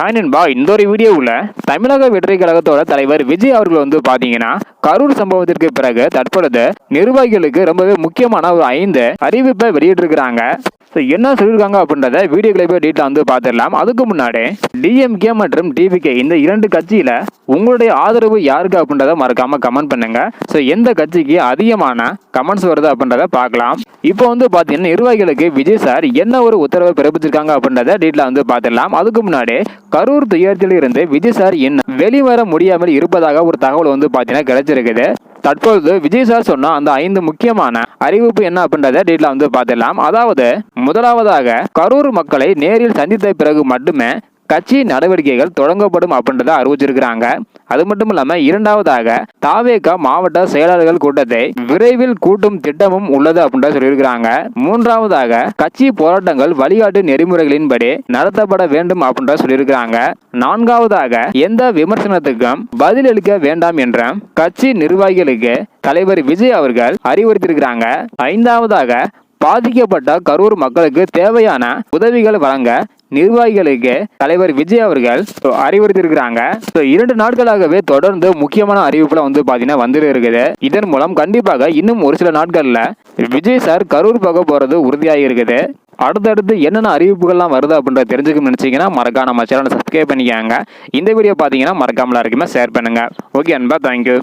Hi நண்பா இந்த ஒரு வீடியோவில் தமிழக வெற்றி கழகத்தோட தலைவர் விஜய் அவர்கள் வந்து பார்த்தீங்கன்னா கரூர் சம்பவத்திற்கு பிறகு தற்பொழுது நிர்வாகிகளுக்கு ரொம்பவே முக்கியமான ஒரு ஐந்து அறிவிப்பை வெளியிட்டிருக்கிறாங்க. ஸோ என்ன சொல்லியிருக்காங்க அப்படின்றத வீடியோக்களை போய் டீட்டில் வந்து பார்த்துடலாம். அதுக்கு முன்னாடி டிஎம்கே மற்றும் டிவிகே இந்த இரண்டு கட்சியில் உங்களுடைய ஆதரவு யாருக்கு அப்படின்றத மறக்காமல் கமெண்ட் பண்ணுங்க. ஸோ எந்த கட்சிக்கு அதிகமான கமெண்ட்ஸ் வருது அப்படின்றத பார்க்கலாம். இப்போ வந்து பார்த்தீங்கன்னா நிர்வாகிகளுக்கு விஜய் சார் என்ன ஒரு உத்தரவை பிறப்பிச்சிருக்காங்க அப்படின்றத டீட்டெயில் வந்து பார்த்துடலாம். அதுக்கு முன்னாடி கரூர் துயரத்தில் இருந்து விஜய் சார் என்ன வெளிவர முடியாமல் இருப்பதாக ஒரு தகவல் வந்து பார்த்தீங்கன்னா கிடைச்சிருக்குது. தற்பொழுது விஜய் சார் சொன்ன அந்த ஐந்து முக்கியமான அறிவிப்பு என்ன அப்படின்றத டீட்டெயில் வந்து பார்த்துடலாம். அதாவது முதலாவதாக கரூர் மக்களை நேரில் சந்தித்த பிறகு மட்டுமே கட்சி நடவடிக்கைகள் தொடங்கப்படும் அப்படின்றத அறிவிச்சிருக்கிறாங்க. அது மட்டும் இல்லாம இரண்டாவதாக தாவேகா மாவட்ட செயலாளர்கள் கூட்டத்தை விரைவில் கூட்டும் திட்டமும் உள்ளது அப்படின்ற சொல்லியிருக்கிறாங்க. மூன்றாவதாக கட்சி போராட்டங்கள் வழிகாட்டு நெறிமுறைகளின்படி நடத்தப்பட வேண்டும் அப்படின்ற சொல்லியிருக்கிறாங்க. நான்காவதாக எந்த விமர்சனத்துக்கும் பதிலளிக்க வேண்டாம் என்ற கட்சி நிர்வாகிகளுக்கு தலைவர் விஜய் அவர்கள் அறிவுறுத்தியிருக்கிறாங்க. ஐந்தாவதாக பாதிக்கப்பட்ட கரூர் மக்களுக்கு தேவையான உதவிகள் வழங்க நிர்வாகிகளுக்கு தலைவர் விஜய் அவர்கள் அறிவுறுத்திருக்கிறாங்க ஸோ இரண்டு நாட்களாகவே தொடர்ந்து முக்கியமான அறிவிப்புல வந்து பார்த்தீங்கன்னா வந்துட்டு இருக்குது. இதன் மூலம் கண்டிப்பாக இன்னும் ஒரு சில நாட்களில் விஜய் சார் கரூர் போக போகிறது உறுதியாக இருக்குது. அடுத்தடுத்து என்னென்ன அறிவிப்புகள்லாம் வருது அப்படின்றத தெரிஞ்சுக்கணும்னு நினச்சிங்கன்னா மறக்காம நம்ம சேனலை சப்ஸ்கிரைப் பண்ணிக்காங்க. இந்த வீடியோ பார்த்தீங்கன்னா மறக்காமல இருக்குமே ஷேர் பண்ணுங்கள் ஓகே அன்பா தேங்க்யூ